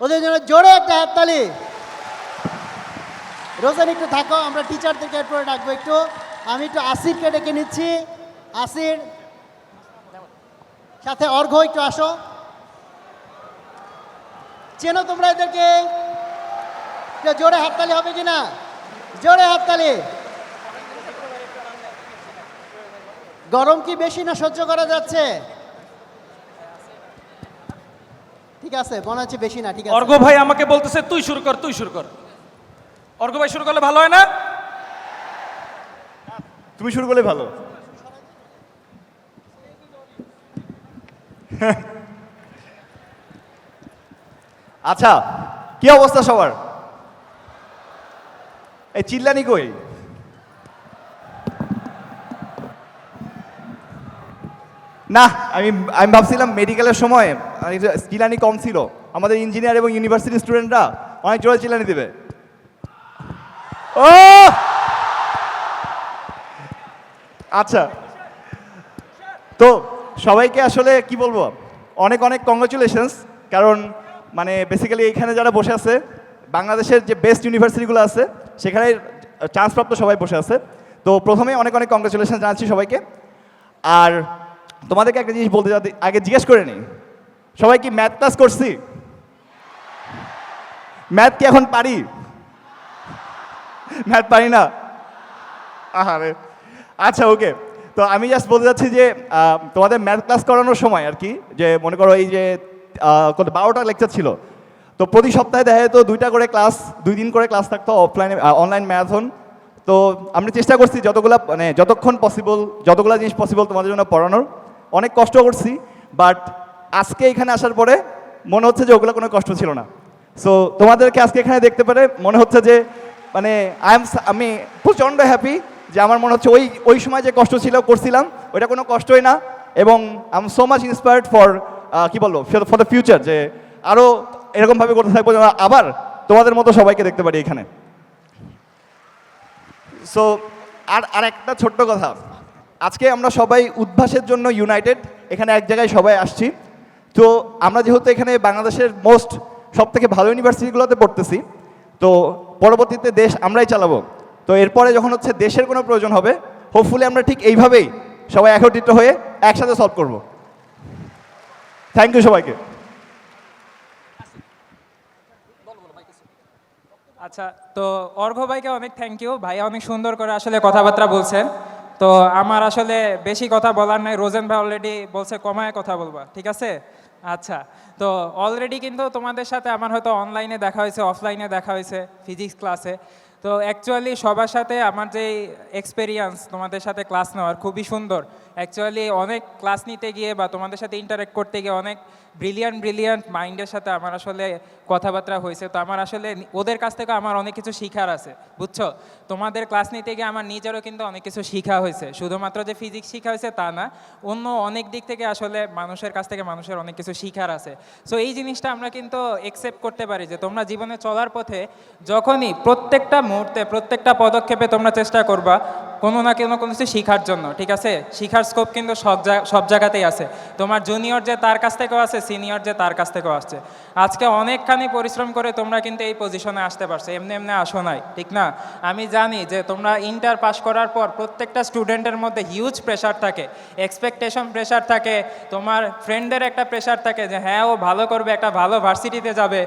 ওদের জন্য জোরে একটা হাততালি রোজান একটু থাকো, আমরা টিচারদেরকে এরপরে ডাকবো একটু। আমি একটু আসিরকে ডেকে নিচ্ছি। আসির সাথে অর্ঘ, একটু আসো। চেনো তোমরা এদেরকে? জোরে হাততালি হবে কি না জোরে হাততালি গরম কি বেশি না সহ্য করা যাচ্ছে? ঠিক আছে মনে হচ্ছে বেশি না ঠিক আছে। অর্ঘ ভাই আমাকে বলতেছে তুই শুরু কর তুই শুরু কর। অর্ঘ ভাই শুরু করলে ভালো হয় না? তুমি শুরু করলে ভালো। আচ্ছা কি অবস্থা সবার? এই চিল্লানি কই? না, আমি আমি ভাবছিলাম মেডিকেলের সময় একটু কম ছিল। আমাদের ইঞ্জিনিয়ার এবং ইউনিভার্সিটি স্টুডেন্টরা অনেক জোরে চিলানি দেবে। ও! আচ্ছা। তো সবাইকে আসলে কি বলব? অনেক অনেক কংগ্রাচুলেশনস কারণ মানে বেসিক্যালি এখানে যারা বসে আছে, বাংলাদেশের যে বেস্ট ইউনিভার্সিটিগুলো আছে সেখানে চান্সপ্রাপ্ত সবাই বসে আছে। তো প্রথমে অনেক অনেক কংগ্রাচুলেশন জানাচ্ছি সবাইকে। আর তোমাদেরকে একটা জিনিস বলতে যাতে আগে জিজ্ঞেস করে নিই। সবাই কি ম্যাথ ক্লাস করছি? ম্যাথ কি এখন পারি? ম্যাথ পারি না? আহারে। আচ্ছা ওকে তো আমি জাস্ট বলতে চাচ্ছি যে তোমাদের ম্যাথ ক্লাস করানোর সময় আর কি, যে মনে করো এই যে কত বারোটা লেকচার ছিল। তো প্রতি সপ্তাহে দেখা যেত দুইটা করে ক্লাস দুই দিন করে ক্লাস থাকতো অফলাইনে অনলাইন ম্যারাথন তো আমরা চেষ্টা করছি যতগুলা মানে যতক্ষণ পসিবল যতগুলা জিনিস পসিবল তোমাদের জন্য পড়ানোর। অনেক কষ্ট করছি বাট আজকে এখানে আসার পরে মনে হচ্ছে যে ওগুলো কোনো কষ্ট ছিল না। সো তোমাদেরকে আজকে এখানে দেখতে পারে মনে হচ্ছে যে মানে আই এম আমি প্রচণ্ড হ্যাপি যে আমার মনে হচ্ছে ওই ওই সময় যে কষ্ট ছিল, করছিলাম, ওইটা কোনো কষ্টই না। এবং I am so much inspired for কী বলব ফর দ্য ফিউচার যে আরও এরকমভাবে করতে থাকব আবার তোমাদের মতো সবাইকে দেখতে পারি এখানে। সো আর আর একটা ছোট্ট কথা। আজকে আমরা সবাই উদ্ভাসের জন্য ইউনাইটেড এখানে এক জায়গায় সবাই আসছি। তো আমরা যেহেতু এখানে বাংলাদেশের মোস্ট সব থেকে ভালো ইউনিভার্সিটিগুলোতে পড়তেছি, তো পরবর্তীতে দেশ আমরাই চালাবো। তো এরপরে যখন হচ্ছে দেশের কোনো প্রয়োজন হবে হোপফুলি আমরা ঠিক এইভাবেই সবাই একত্রিত হয়ে একসাথে সলভ করব। থ্যাংক ইউ সবাইকে। আচ্ছা তো অর্ঘ ভাইকে অনেক থ্যাংক ইউ ভাই অনেক সুন্দর করে আসলে কথাবার্তা বলছেন তো আমার আসলে বেশি কথা বলার নাই। রোজেন ভাই অলরেডি বলছে, কমায় কথা বলবা, ঠিক আছে? আচ্ছা তো অলরেডি কিন্তু তোমাদের সাথে আমার হয়তো অনলাইনে দেখা হয়েছে অফলাইনে দেখা হয়েছে ফিজিক্স ক্লাসে তো অ্যাকচুয়ালি সবার সাথে আমার যে এক্সপেরিয়েন্স তোমাদের সাথে ক্লাস নেওয়ার খুবই সুন্দর। অ্যাকচুয়ালি অনেক ক্লাস নিতে গিয়ে বা তোমাদের সাথে ইন্টারেক্ট করতে গিয়ে অনেক ব্রিলিয়ান্ট ব্রিলিয়ান্ট মাইন্ডের সাথে আমার আসলে কথাবার্তা হয়েছে। তো আমার আসলে ওদের কাছ থেকে আমার অনেক কিছু শিখার আছে, বুঝছ? তোমাদের ক্লাস নিতে গিয়ে আমার নিজেরও কিন্তু অনেক কিছু শিখা হয়েছে। শুধুমাত্র যে ফিজিক্স শিখা হয়েছে তা না, অন্য অনেক দিক থেকে আসলে মানুষের কাছ থেকে মানুষের অনেক কিছু শিখার আছে। সো এই জিনিসটা আমরা কিন্তু একসেপ্ট করতে পারি যে তোমরা জীবনে চলার পথে যখনই প্রত্যেকটা মুহূর্তে প্রত্যেকটা পদক্ষেপে তোমরা চেষ্টা করবা। কোনো না কোনো কোনো কিছু শিখার জন্য, ঠিক আছে? শিখার স্কোপ কিন্তু সব সব জায়গাতেই আছে। তোমার জুনিয়র যে তার কাছ থেকেও আছে সিনিয়র যে তার কাছ থেকেও আসছে। আজকে অনেকখানি পরিশ্রম করে তোমরা কিন্তু এই পজিশনে আসতে পারছ, এমনি এমনি আসো নাই, ঠিক না? আমি জানি যে তোমরা ইন্টার পাস করার পর প্রত্যেকটা স্টুডেন্টের মধ্যে হিউজ প্রেশার থাকে এক্সপেকটেশন প্রেশার থাকে, তোমার ফ্রেন্ডের একটা প্রেশার থাকে যে হ্যাঁ ও ভালো করবে, একটা ভালো ভার্সিটিতে যাবে,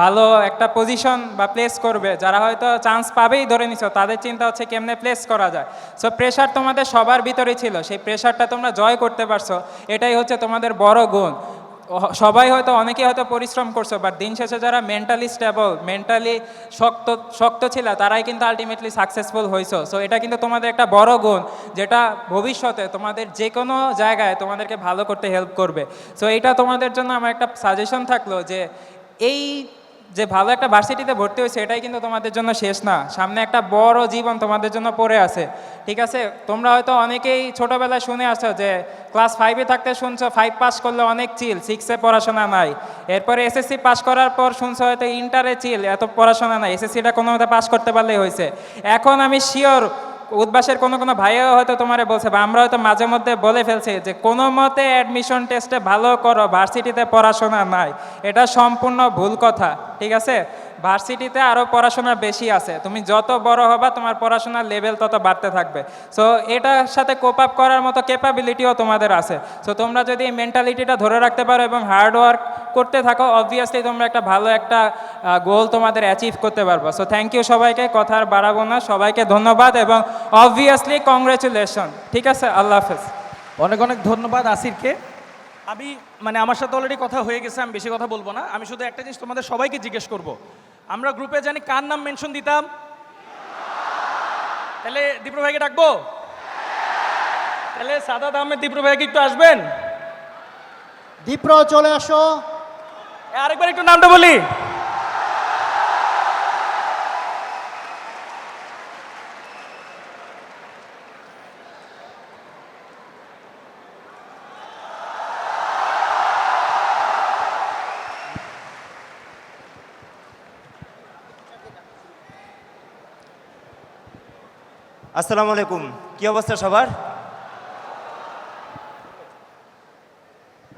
ভালো একটা পজিশন বা প্লেস করবে। যারা হয়তো চান্স পাবেই ধরে নিছো, তাদের চিন্তা হচ্ছে কেমনে প্লেস করা যায়। সো প্রেশার তোমাদের সবার ভিতরে ছিল। সেই প্রেশারটা তোমরা জয় করতে পারছ। এটাই হচ্ছে তোমাদের বড় গুণ। সবাই হয়তো অনেকে হয়তো পরিশ্রম করছ বাট দিন শেষে যারা মেন্টালি স্টেবল মেন্টালি শক্ত শক্ত ছিল, তারাই কিন্তু আলটিমেটলি সাকসেসফুল হয়েছো সো এটা কিন্তু তোমাদের একটা বড় গুণ, যেটা ভবিষ্যতে তোমাদের যে কোনো জায়গায় তোমাদেরকে ভালো করতে হেল্প করবে। সো এটা তোমাদের জন্য আমার একটা সাজেশন থাকল যে, এই যে ভালো একটা ভার্সিটিতে ভর্তি হয়েছে, এটাই কিন্তু তোমাদের জন্য শেষ না। সামনে একটা বড় জীবন তোমাদের জন্য পড়ে আছে। ঠিক আছে? তোমরা হয়তো অনেকেই ছোটোবেলায় শুনে আসছো যে ক্লাস ফাইভে থাকতে শুনছো ফাইভ পাস করলে অনেক চিল সিক্সে পড়াশোনা নাই। এরপরে এসএসসি পাস করার পর শুনছো হয়তো ইন্টারে চিল এত পড়াশোনা নাই। এসএসসিটা কোনো মতে পাস করতে পারলেই হয়েছে। এখন আমি শিওর উদ্বাসের কোনো কোনো ভাইও হয়তো তোমারে বলছে বা আমরা হয়তো মাঝে মধ্যে বলে ফেলছি যে কোনো মতে অ্যাডমিশন টেস্টে ভালো করো ভার্সিটিতে পড়াশোনা নাই। এটা সম্পূর্ণ ভুল কথা, ঠিক আছে? ভার্সিটিতে আরও পড়াশোনা বেশি আছে। তুমি যত বড় হবা, তোমার পড়াশোনার লেভেল তত বাড়তে থাকবে। সো এটার সাথে কোপ আপ করার মতো ক্যাপাবিলিটিও তোমাদের আছে। সো তোমরা যদি এই মেন্টালিটিটা ধরে রাখতে পারো এবং হার্ড ওয়ার্ক করতে থাকো অবভিয়াসলি তোমরা একটা ভালো একটা গোল তোমাদের অ্যাচিভ করতে পারব। সো থ্যাংক ইউ সবাইকে, কথা আর বাড়াবো না। সবাইকে ধন্যবাদ এবং অবভিয়াসলি কংগ্রেচুলেশন ঠিক আছে? আল্লাহ হাফেজ। অনেক অনেক ধন্যবাদ আসিরকে। আমি মানে আমার সাথে অলরেডি কথা হয়ে গেছে আমি বেশি কথা বলব না। আমি শুধু একটা জিনিস তোমাদের সবাইকে জিজ্ঞেস করব। আমরা গ্রুপে জানি কার নাম মেনশন দিতাম? তাহলে দীপ্র ভাইকে ডাকবো? তাহলে সাদাত আহমেদ দীপ্র ভাইকে একটু আসবেন? দীপ্র চলে আসো। আরেকবার একটু নামটা বলি। আসসালামু আলাইকুম। কি অবস্থা সবার?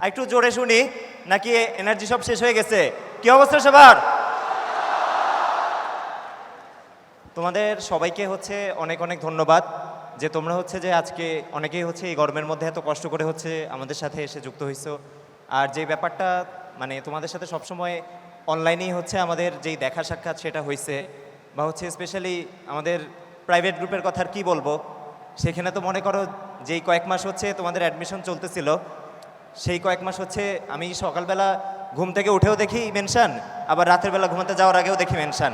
একটু জোরে শুনি, নাকি এনার্জি সব শেষ হয়ে গেছে? কি অবস্থা সবার? তোমাদের সবাইকে হচ্ছে অনেক অনেক ধন্যবাদ, যে তোমরা হচ্ছে যে আজকে অনেকেই হচ্ছে এই গরমের মধ্যে এত কষ্ট করে হচ্ছে আমাদের সাথে এসে যুক্ত হইছো। আর যে ব্যাপারটা মানে তোমাদের সাথে সবসময় অনলাইনেই হচ্ছে আমাদের যেই দেখা সাক্ষাৎ সেটা হয়েছে বা হচ্ছে স্পেশালি আমাদের প্রাইভেট গ্রুপের কথা আর কি বলব? সেখানে তো মনে করো যেই কয়েক মাস হচ্ছে তোমাদের অ্যাডমিশন চলতেছিল, সেই কয়েক মাস হচ্ছে আমি সকালবেলা ঘুম থেকে উঠেও দেখি মেনশন আবার রাতের বেলা ঘুমাতে যাওয়ার আগেও দেখি মেনশন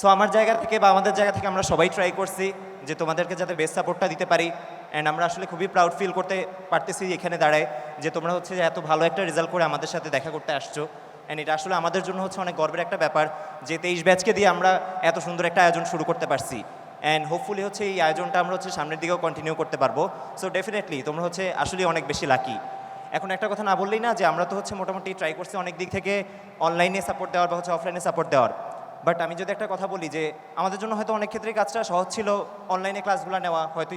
সো আমার জায়গা থেকে বা আমাদের জায়গা থেকে আমরা সবাই ট্রাই করছি যে তোমাদেরকে যাতে বেস্ট সাপোর্টটা দিতে পারি। অ্যান্ড আমরা আসলে খুবই প্রাউড ফিল করতে পারতেছি এখানে দাঁড়ায় যে তোমরা হচ্ছে যে এত ভালো একটা রেজাল্ট করে আমাদের সাথে দেখা করতে আসছো। অ্যান্ড এটা আসলে আমাদের জন্য হচ্ছে অনেক গর্বের একটা ব্যাপার যে তেইশ ব্যাচকে দিয়ে আমরা এত সুন্দর একটা আয়োজন শুরু করতে পারছি। অ্যান্ড হোপফুলি হচ্ছে এই আয়োজনটা আমরা হচ্ছে সামনের দিকেও কন্টিনিউ করতে পারব। সো ডেফিনেটলি তোমরা হচ্ছে আসলে অনেক বেশি লাকি এখন একটা কথা না বললেই না যে আমরা তো হচ্ছে মোটামুটি ট্রাই করছি অনেক দিক থেকে অনলাইনে সাপোর্ট দেওয়ার বা হচ্ছে অফলাইনে সাপোর্ট দেওয়ার। বাট আমি যদি একটা কথা বলি যে আমাদের জন্য হয়তো অনেক ক্ষেত্রে কাজটা সহজ ছিল অনলাইনে ক্লাসগুলো নেওয়া, হয়তো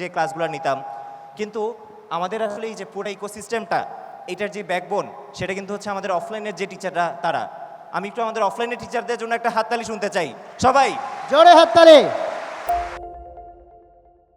যে ক্লাসগুলো নিতাম। কিন্তু আমাদের আসলে এই যে পুরো ইকোসিস্টেমটা এটার যে ব্যাকবোন সেটা কিন্তু হচ্ছে আমাদের অফলাইনের যে টিচাররা তারা। আমি একটু আমাদের অফলাইনের টিচারদের জন্য একটা হাততালি শুনতে চাই। সবাই! জোরে হাততালি!